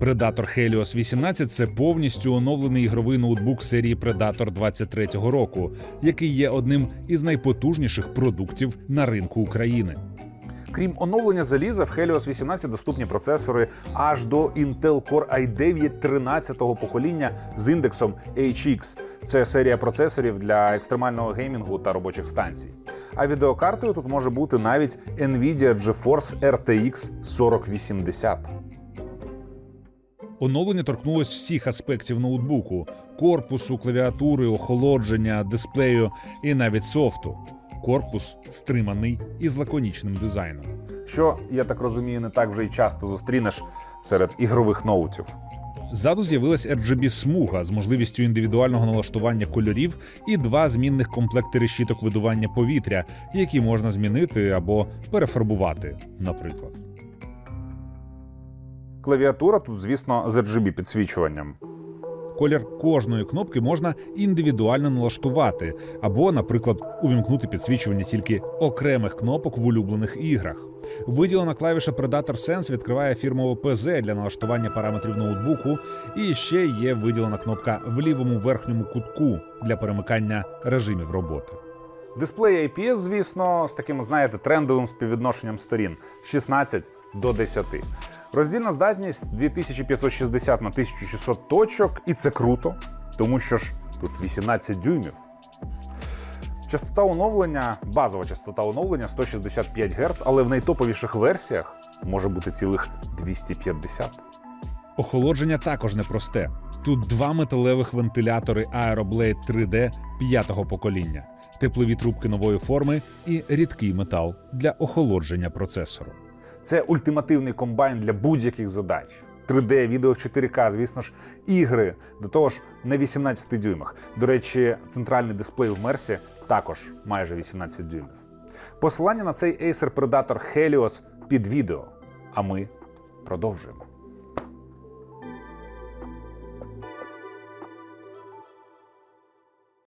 Predator Helios 18 це повністю оновлений ігровий ноутбук серії Predator 23-го року, який є одним із найпотужніших продуктів на ринку України. Крім оновлення заліза, в Helios 18 доступні процесори аж до Intel Core i9 13-го покоління з індексом HX. Це серія процесорів для екстремального геймінгу та робочих станцій. А відеокартою тут може бути навіть Nvidia GeForce RTX 4080. Оновлення торкнулось всіх аспектів ноутбуку: корпусу, клавіатури, охолодження, дисплею і навіть софту. Корпус стриманий і з лаконічним дизайном. Що, я так розумію, не так вже й часто зустрінеш серед ігрових ноутів. Ззаду з'явилась RGB смуга з можливістю індивідуального налаштування кольорів і два змінних комплекти решіток видування повітря, які можна змінити або перефарбувати, наприклад. Клавіатура тут, звісно, з RGB підсвічуванням. Колір кожної кнопки можна індивідуально налаштувати, або, наприклад, увімкнути підсвічування тільки окремих кнопок в улюблених іграх. Виділена клавіша Predator Sense відкриває фірмове ПЗ для налаштування параметрів ноутбуку, і ще є виділена кнопка в лівому верхньому кутку для перемикання режимів роботи. Дисплей IPS, звісно, з таким, знаєте, трендовим співвідношенням сторін 16 до 10. Роздільна здатність 2560 на 1600 точок, і це круто, тому що ж тут 18 дюймів. Частота оновлення, базова частота оновлення 165 Гц, але в найтоповіших версіях може бути цілих 250. Охолодження також непросте. Тут два металевих вентилятори Aeroblade 3D п'ятого покоління, теплові трубки нової форми і рідкий метал для охолодження процесору. Це ультимативний комбайн для будь-яких задач. 3D, відео в 4К, звісно ж, ігри, до того ж на 18 дюймах. До речі, центральний дисплей в Мерсі також майже 18 дюймів. Посилання на цей Acer Predator Helios під відео. А ми продовжуємо.